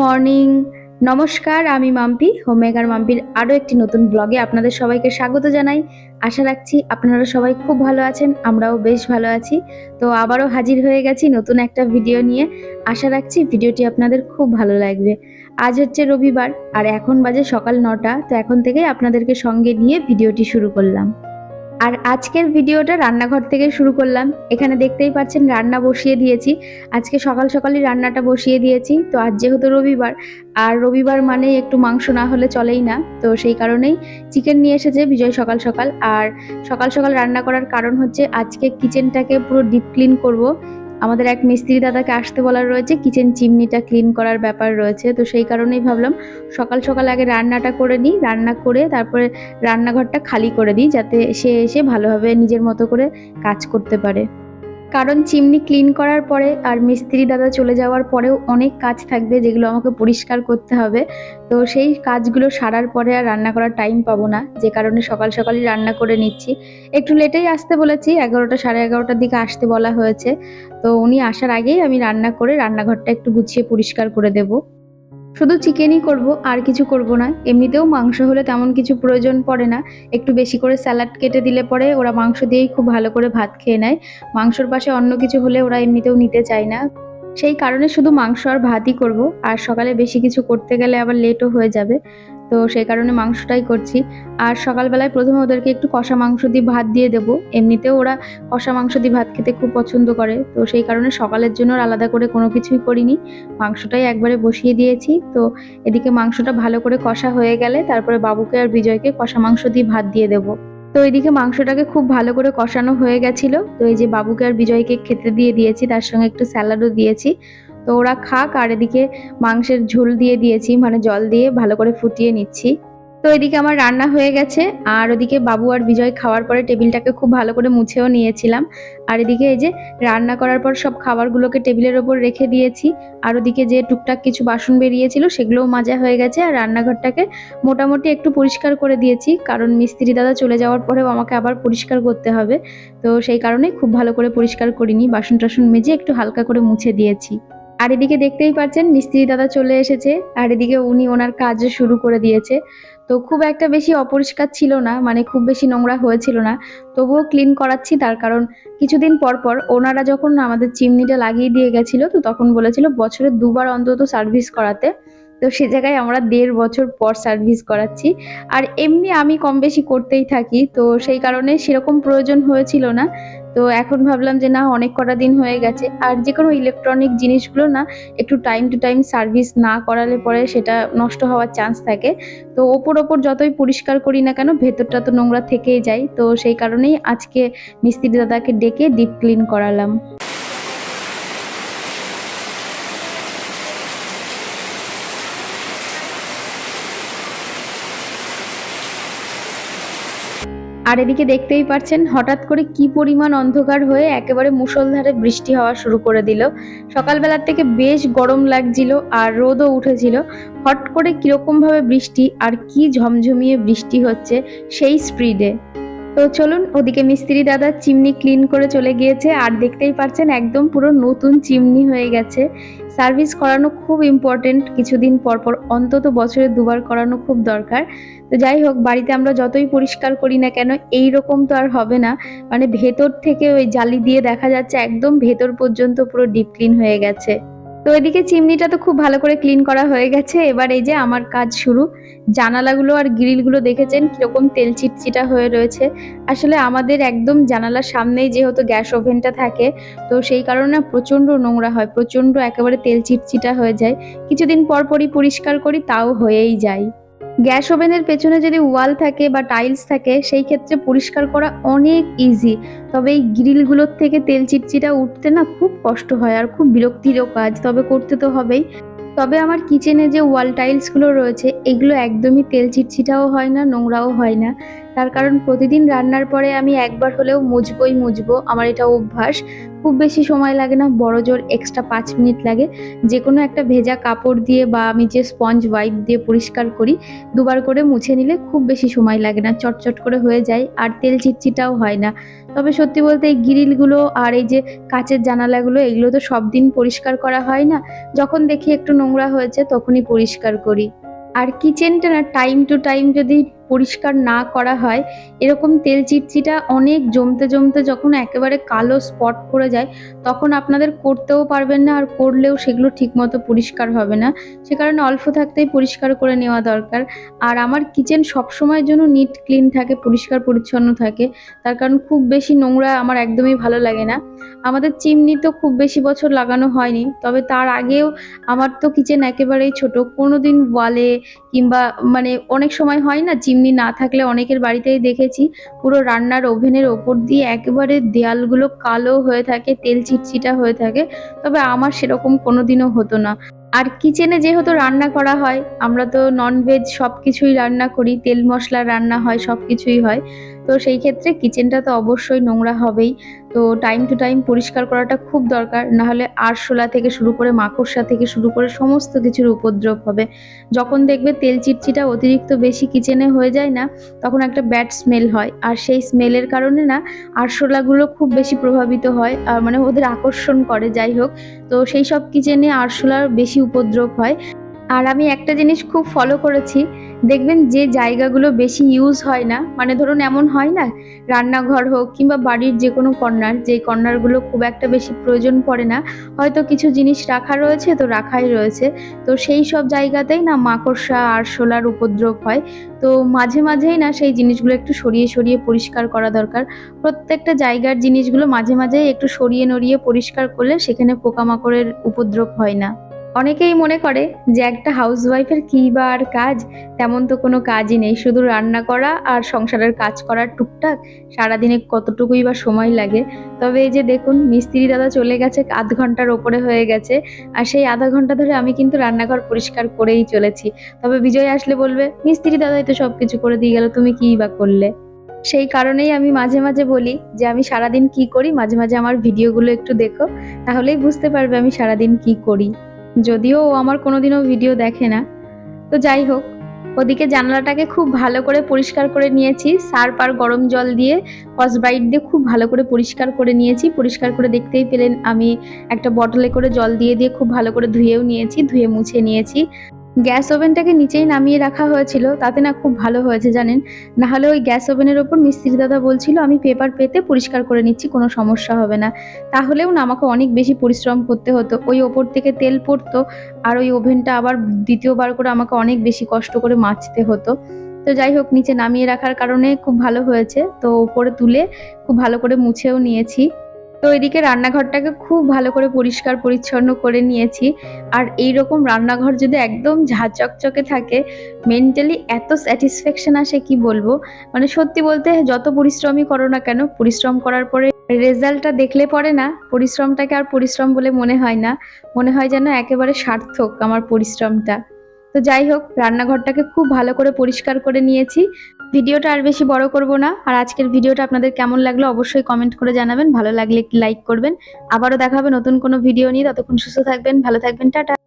Morning. নমস্কার, আমি Mampi homemaker মাম্পির আরও একটি নতুন ব্লগে আপনাদের সবাইকে স্বাগত জানাই। আশা রাখছি আপনারা সবাই খুব ভালো আছেন, আমরাও বেশ ভালো আছি। তো আবারও হাজির হয়ে গেছি নতুন একটা ভিডিও নিয়ে। আশা রাখছি ভিডিওটি আপনাদের খুব ভালো লাগবে। আজ হচ্ছে রবিবার, আর এখন বাজে সকাল নটা, তো এখন থেকেই আপনাদেরকে সঙ্গে নিয়ে ভিডিওটি শুরু করলাম। আর আজকের ভিডিওটা রান্নাঘর থেকে শুরু করলাম। এখানে দেখতেই পাচ্ছেন রান্না বসিয়ে দিয়েছি। আজকে সকাল সকালই রান্নাটা বসিয়ে দিয়েছি। তো আজ যেহেতু রবিবার, আর রবিবার মানে একটু মাংস না হলে চলেই না। তো সেই কারণেই চিকেন নিয়ে এসেছে বিজয় সকাল সকাল। আর সকাল সকাল রান্না করার কারণ হচ্ছে আজকে কিচেনটাকে পুরো ডিপ ক্লিন করব। আমাদের এক মিস্ত্রি দাদাকে আসতে বলার রয়েছে, কিচেন চিমনিটা ক্লিন করার ব্যাপার রয়েছে, তো সেই কারণেই ভাবলাম সকাল সকাল আগে রান্নাটা করে নিই, রান্না করে তারপরে রান্নাঘরটা খালি করে দিই, যাতে সে এসে ভালোভাবে নিজের মতো করে কাজ করতে পারে। কারণ চিমনি ক্লিন করার পরে আর মিস্ত্রি দাদা চলে যাওয়ার পরেও অনেক কাজ থাকবে যেগুলো আমাকে পরিষ্কার করতে হবে। তো সেই কাজগুলো সারার পরে আর রান্না করার টাইম পাবো না। যে কারণে সকাল সকালই রান্না করে নিচ্ছি। একটু লেটেই আসতে বলেছি, এগারোটা সাড়ে এগারোটার দিকে আসতে বলা হয়েছে। তো উনি আসার আগেই আমি রান্না করে রান্নাঘরটা একটু গুছিয়ে পরিষ্কার করে দেবো। শুধু চিকেনই করব, আর কিছু করব না। এমনিতেও মাংস হলে তেমন কিছু প্রয়োজন পড়ে না। একটু বেশি করে স্যালাড কেটে দিলে পরে ওরা মাংস দিয়েই খুব ভালো করে ভাত খেয়ে নেয়। মাংসর পাশে অন্য কিছু হলে ওরা এমনিতেও নিতে চায় না। সেই কারণে শুধু মাংস আর ভাতই করব, আর সকালে বেশি কিছু করতে গেলে আবার লেটও হয়ে যাবে। তো সেই কারণে মাংসটাই করছি। আর সকালবেলায় প্রথমে ওদেরকে একটু কষা মাংস দিয়ে ভাত দিয়ে দেবো। এমনিতেও ওরা কষা মাংস দিয়ে ভাত খেতে খুব পছন্দ করে। তো সেই কারণে সকালের জন্য আলাদা করে কোনো কিছুই করিনি। মাংসটাই একবারে বসিয়ে দিয়েছি। তো এদিকে মাংসটা ভালো করে কষা হয়ে গেলে তারপরে বাবুকে আর বিজয়কে কষা মাংস দিয়ে ভাত দিয়ে দেবো। তো এদিকে মাংসটাকে খুব ভালো করে কষানো হয়ে গেছিল। তো এই যে বাবুকে আর বিজয়কে খেতে দিয়ে দিয়েছি, তার সঙ্গে একটু স্যালাডও দিয়েছি। তো ওরা খাক, আর এদিকে মাংসের ঝোল দিয়ে দিয়েছি মানে জল দিয়ে ভালো করে ফুটিয়ে নিচ্ছি। তো এদিকে আমার রান্না হয়ে গেছে, আর ওদিকে বাবু আর বিজয় খাওয়ার পরে টেবিলটাকে খুব ভালো করে মুছেও নিয়েছিলাম। আর এদিকে এই যে রান্না করার পর সব খাবারগুলোকে টেবিলের ওপর রেখে দিয়েছি, আর ওদিকে যে টুকটাক কিছু বাসন বেরিয়েছিল সেগুলোও মাজা হয়ে গেছে, আর রান্নাঘরটাকে মোটামুটি একটু পরিষ্কার করে দিয়েছি, কারণ মিস্ত্রি দাদা চলে যাওয়ার পরেও আমাকে আবার পরিষ্কার করতে হবে। তো সেই কারণে খুব ভালো করে পরিষ্কার করিনি, বাসন টাসন মেজে একটু হালকা করে মুছে দিয়েছি। আর এদিকে দেখতেই পাচ্ছেন মিস্ত্রি দাদা চলে এসেছে, আর এদিকে উনি ওনার কাজ শুরু করে দিয়েছে। তো খুব একটা বেশি অপরিষ্কার ছিল না মানে খুব বেশি নোংরা হয়েছিল না। তবুও ক্লিন করাচ্ছি তার কারণ কিছুদিন পর পর ওনারা যখন আমাদের চিমনিটা লাগিয়ে দিয়ে গেছিল, তো তখন বলেছিল বছরে দুবার অন্তত সার্ভিস করাতে। তো সে জায়গায় আমরা দেড় বছর পর সার্ভিস করাচ্ছি। আর এমনি আমি কম বেশি করতেই থাকি, তো সেই কারণে সেরকম প্রয়োজন হয়েছিল না। তো এখন ভাবলাম যে না, অনেক কটা দিন হয়ে গেছে। আর যে কোনো ইলেকট্রনিক জিনিসগুলো না, একটু টাইম টু টাইম সার্ভিস না করালে পরে সেটা নষ্ট হওয়ার চান্স থাকে। তো ওপর ওপর যতই পরিষ্কার করি না কেন, ভেতরটা তো নোংরা থেকেই যায়। তো সেই কারণেই আজকে মিস্ত্রি দাদাকে ডেকে ডিপ ক্লিন করালাম। আর এদিকে দেখতেই পাচ্ছেন হঠাৎ করে কি পরিমাণ অন্ধকার হয়ে একেবারে মুসলধারে বৃষ্টি হওয়া শুরু করে দিল। সকালবেলার থেকে বেশ গরম লাগছিল আর রোদও উঠেছিল। হট করে কীরকমভাবে বৃষ্টি আর কি ঝমঝমিয়ে বৃষ্টি হচ্ছে সেই স্পিডে। তো চলুন ওদিকে মিস্ত্রি দাদা চিমনি ক্লিন করে চলে গিয়েছে, আর দেখতেই পাচ্ছেন একদম পুরো নতুন চিমনি হয়ে গেছে। সার্ভিস করানো খুব ইম্পর্টেন্ট কিছুদিন পর পর অন্তত বছরে দুবার করানো খুব দরকার। তো যাই হোক, বাড়িতে আমরা যতই পরিষ্কার করি না কেন, এই রকম তো আর হবে না। মানে ভেতর থেকে ওই জালি দিয়ে দেখা যাচ্ছে একদম ভেতর পর্যন্ত পুরো ডিপ ক্লিন হয়ে গেছে। তো এদিকে চিমনিটা তো খুব ভালো করে ক্লিন করা হয়ে গেছে। এবার এই যে আমার কাজ শুরু। জানালাগুলো আর গ্রিলগুলো দেখেছেন? কীরকম তেল চিটচিটা হয়ে রয়েছে। আসলে আমাদের একদম জানালার সামনেই যেহেতু গ্যাস ওভেনটা থাকে, তো সেই কারণে প্রচণ্ড নোংরা হয়। প্রচণ্ড একেবারে তেল চিটচিটা হয়ে যায়। কিছুদিন পরপরই পরিষ্কার করি, তাও হয়েই যায়। গ্যাস ওভেনের পেছনে যদি ওয়াল থাকে বা টাইলস থাকে, সেই ক্ষেত্রে পরিষ্কার করা অনেক ইজি তবে এই গ্রিলগুলোর থেকে তেল চিটচিটা উঠতে না খুব কষ্ট হয় আর খুব বিরক্তিরও কাজ। তবে করতে তো হবেই। তবে আমার কিচেনে যে ওয়াল টাইলসগুলো রয়েছে, এগুলো একদমই তেল চিটচিটাও হয় না, নোংরাও হয় না। তার কারণ প্রতিদিন রান্নার পরে আমি একবার হলেও মুছবই মুজবো, আমার এটা অভ্যাস। খুব বেশি সময় লাগে না, বড় জোর এক্সট্রা পাঁচ মিনিট লাগে। যে কোনো একটা ভেজা কাপড় দিয়ে বা আমি যে স্পঞ্জ ওয়াইপ দিয়ে পরিষ্কার করি, দুবার করে মুছে নিলে খুব বেশি সময় লাগে না, চটচট করে হয়ে যায় আর তেল চিটচিটাও হয় না। তবে সত্যি বলতে এই গ্রিলগুলো আর এই যে কাচের জানালাগুলো, এগুলো তো সব দিন পরিষ্কার করা হয় না। যখন দেখি একটু নোংরা হয়েছে তখনই পরিষ্কার করি। আর কিচেনটা না টাইম টু টাইম যদি পরিষ্কার না করা হয়, এরকম তেল চিটচিটা অনেক জমতে জমতে যখন একেবারে কালো স্পট পড়ে যায়, তখন আপনাদের করতেও পারবেন না আর করলেও সেগুলো ঠিকমতো পরিষ্কার হবে না। সে কারণে অল্প থাকতেই পরিষ্কার করে নেওয়া দরকার। আর আমার কিচেন সবসময়ের জন্য নিট ক্লিন থাকে, পরিষ্কার, পরিচ্ছন্ন থাকে। তার কারণ খুব বেশি নোংরা আমার একদমই ভালো লাগে না। আমাদের চিমনি তো খুব বেশি বছর লাগানো হয়নি, তবে তার আগেও আমার তো কিচেন একেবারেই ছোট। কোনো দিন ওয়ালে কিংবা মানে অনেক সময় হয় না, চিমনি না থাকলে অনেকের বাড়িতেই দেখেছি, পুরো রান্নার ওভেনের ওপর দিয়ে একেবারে দেয়ালগুলো কালো হয়ে থাকে, তেল চিটচিটা হয়ে থাকে। তবে আমার সেরকম কোনো দিনও হতো না। আর কিচেনে যেহেতু রান্না করা হয়, আমরা তো ননভেজ সব কিছুই রান্না করি, তেল মশলা রান্না হয় সব কিছুই হয়। তো সেই ক্ষেত্রে কিচেনটা তো অবশ্যই নোংরা হবেই। তো টাইম টু টাইম পরিষ্কার করাটা খুব দরকার, নাহলে আরশোলা থেকে শুরু করে মাকড়সা থেকে শুরু করে সমস্ত কিছুর উপদ্রব হবে। যখন দেখবে তেল চিটচিটা অতিরিক্ত বেশি কিচেনে হয়ে যায় না, তখন একটা ব্যাড স্মেল হয়। আর সেই স্মেলের কারণে না আরশোলাগুলো খুব বেশি প্রভাবিত হয় আর মানে ওদের আকর্ষণ করে, যাই হোক। তো সেই সব কিচেনে আরশোলার বেশি উপদ্রব হয়। আর আমি একটা জিনিস খুব ফলো করেছি, দেখবেন যে জায়গাগুলো বেশি ইউজ হয় না মানে ধরুন এমন হয় না, রান্নাঘর হোক কিংবা বাড়ির যে কোনো কর্নার, যে কর্নারগুলো খুব একটা বেশি প্রয়োজন পড়ে না, হয়তো কিছু জিনিস রাখা রয়েছে তো রাখাই রয়েছে। তো সেই সব জায়গাতেই না মাকড়সা আরশোলার উপদ্রব হয়। তো মাঝে মাঝেই না সেই জিনিসগুলো একটু সরিয়ে সরিয়ে পরিষ্কার করা দরকার। প্রত্যেকটা জায়গার জিনিসগুলো মাঝে মাঝেই একটু সরিয়ে নড়িয়ে পরিষ্কার করলে সেখানে পোকামাকড়ের উপদ্রব হয় না। অনেকেই মনে করে যে একটা হাউসওয়াইফের কী বা আর কাজ? তেমন তো কোনো কাজই নেই। শুধু রান্না করা আর সংসারের কাজ করার টুকটাক সারাদিনে কতটুকুই বা সময় লাগে। তবে এই যে দেখুন, মিস্ত্রি দাদা চলে গেছে, আধ ঘণ্টার ওপরে হয়ে গেছে। আর সেই আধা ঘণ্টা ধরে আমি কিন্তু রান্নাঘর পরিষ্কার করেই চলেছি। তবে বিজয় আসলে বলবে, মিস্ত্রি দাদাই তো সব কিছু করে দিয়ে গেল, তুমি কী বা করলে? সেই কারণেই আমি মাঝে মাঝে বলি যে, আমি সারাদিন কি করি? মাঝে মাঝে আমার ভিডিওগুলো একটু দেখো, তাহলেই বুঝতে পারবে আমি সারাদিন কি করি। যদিও ও আমার কোনোদিনও ভিডিও দেখে না। তো যাই হোক, ওদিকে জানলাটাকে খুব ভালো করে পরিষ্কার করে নিয়েছি। সার্ফ আর গরম জল দিয়ে কসব্রাইট দিয়ে খুব ভালো করে পরিষ্কার করে নিয়েছি। পরিষ্কার করে দেখতেই পেলেন আমি একটা বটলে করে জল দিয়ে দিয়ে খুব ভালো করে ধুয়েও নিয়েছি, ধুয়ে মুছে নিয়েছি। গ্যাস ওভেনটাকে নিচেই নামিয়ে রাখা হয়েছিল, তাতে না খুব ভালো হয়েছে, জানেন? না হলে ওই গ্যাস ওভেনের ওপর মিস্ত্রি দাদা বলছিল, আমি পেপার পেতে পরিষ্কার করে নিচ্ছি, কোনো সমস্যা হবে না। তাহলেও না আমাকে অনেক বেশি পরিশ্রম করতে হতো। ওই ওপর থেকে তেল পড়তো, আর ওই ওভেনটা আবার দ্বিতীয়বার করে আমাকে অনেক বেশি কষ্ট করে মাছতে হতো। তো যাই হোক, নিচে নামিয়ে রাখার কারণে খুব ভালো হয়েছে। তো ওপরে তুলে খুব ভালো করে মুছেও নিয়েছি। তো এদিকে রান্নাঘরটাকে খুব ভালো করে পরিষ্কার পরিচ্ছন্ন করে নিয়েছি। আর এই রকম রান্নাঘর যদি একদম ঝাঁচকচকে থাকে মেন্টালি এত স্যাটিসফ্যাকশন আসে কি বলব? মানে সত্যি বলতে যত পরিশ্রমই করো না কেন, পরিশ্রম করার পরে রেজাল্টটা দেখলে পরে না, পরিশ্রমটাকে আর পরিশ্রম বলে মনে হয় না। মনে হয় যেন একেবারে সার্থক আমার পরিশ্রমটা। তো যাই হোক, রান্নাঘরটাকে খুব ভালো করে পরিষ্কার করে নিয়েছি। ভিডিওটা আর বেশি বড় করব না। আর আজকের ভিডিওটা আপনাদের কেমন লাগল অবশ্যই কমেন্ট করে জানাবেন। ভালো লাগলে লাইক করবেন। আবারও দেখা হবে নতুন কোনো ভিডিও নিয়ে। ততক্ষণ সুস্থ থাকবেন, ভালো থাকবেন, টাটা।